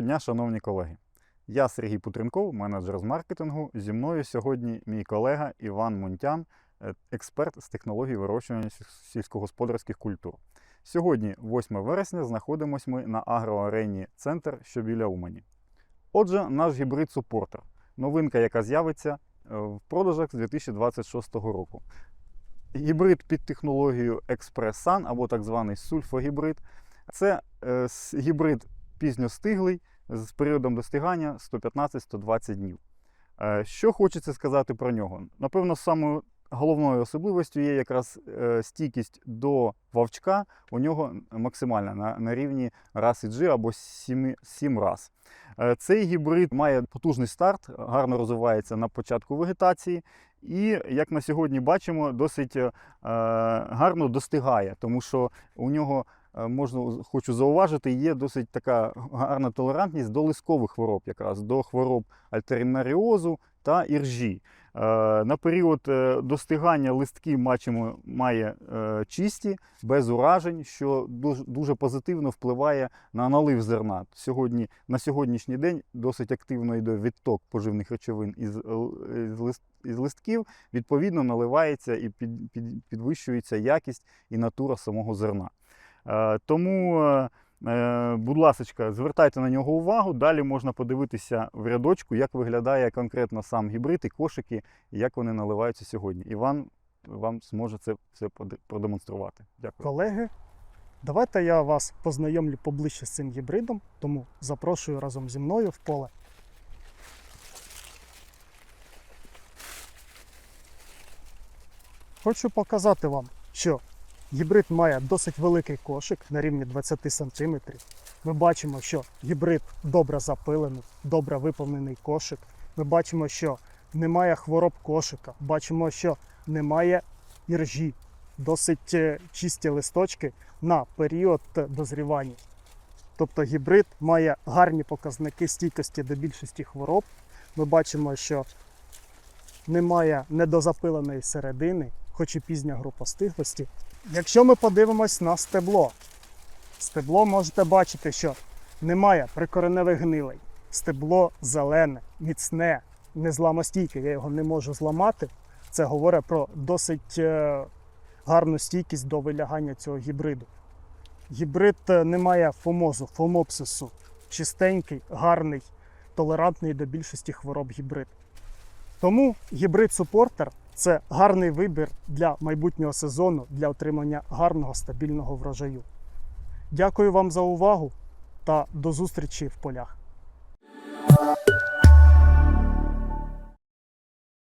дня, шановні колеги. Я Сергій Путренков, менеджер з маркетингу. Зі мною сьогодні мій колега Іван Мунтян, е, експерт з технологій вирощування сільськогосподарських культур. Сьогодні, 8 вересня, знаходимось ми на агроарені Центр, що біля Умані. Отже, наш гібрид супортер. Новинка, яка з'явиться е, в продажах з 2026 року. Гібрид під технологією Sun або так званий сульфогібрид. Це е, гібрид пізньостиглий з періодом достигання 115-120 днів. Е, Що хочеться сказати про нього? Напевно, самою головною особливістю є якраз е, стійкість до вовчка. У нього максимальна на, на рівні і G або 7, 7 раз. Е, Цей гібрид має потужний старт, гарно розвивається на початку вегетації. І, як на сьогодні бачимо, досить е, гарно достигає, тому що у нього можна хочу зауважити, є досить така гарна толерантність до лискових хвороб, якраз до хвороб альтернаріозу та іржі. Е, На період е, достигання листки бачимо, має е, чисті, без уражень, що дуже, позитивно впливає на налив зерна. Сьогодні, на сьогоднішній день досить активно йде відток поживних речовин із, е, із, лист, із листків, відповідно наливається і під, під, підвищується якість і натура самого зерна. Е, Тому, е, е, будь ласка, звертайте на нього увагу. Далі можна подивитися в рядочку, як виглядає конкретно сам гібрид і кошики, як вони наливаються сьогодні. Іван вам зможе це все продемонструвати. Дякую. колеги. Давайте я вас познайомлю поближче з цим гібридом, тому запрошую разом зі мною в поле. Хочу показати вам, що гібрид має досить великий кошик на рівні 20 см. Ми бачимо, що гібрид добре запилений, добре виповнений кошик. Ми бачимо, що немає хвороб кошика, бачимо, що немає іржі, досить е, чисті листочки на період дозрівання. Тобто гібрид має гарні показники стійкості до більшості хвороб. Ми бачимо, що немає недозапиленої середини, хоч і пізня група стиглості. Якщо ми подивимось на стебло, стебло можете бачити, що немає прикореневих гнилей. Стебло зелене, міцне, незламостійке. Я його не можу зламати. Це говорить про досить е, гарну стійкість до вилягання цього гібриду. Гібрид е, не має фомозу, фомопсису. Чистенький, гарний, толерантний до більшості хвороб гібрид. Тому гібрид супортер це гарний вибір для майбутнього сезону для отримання гарного стабільного врожаю. Дякую вам за увагу та до зустрічі в полях.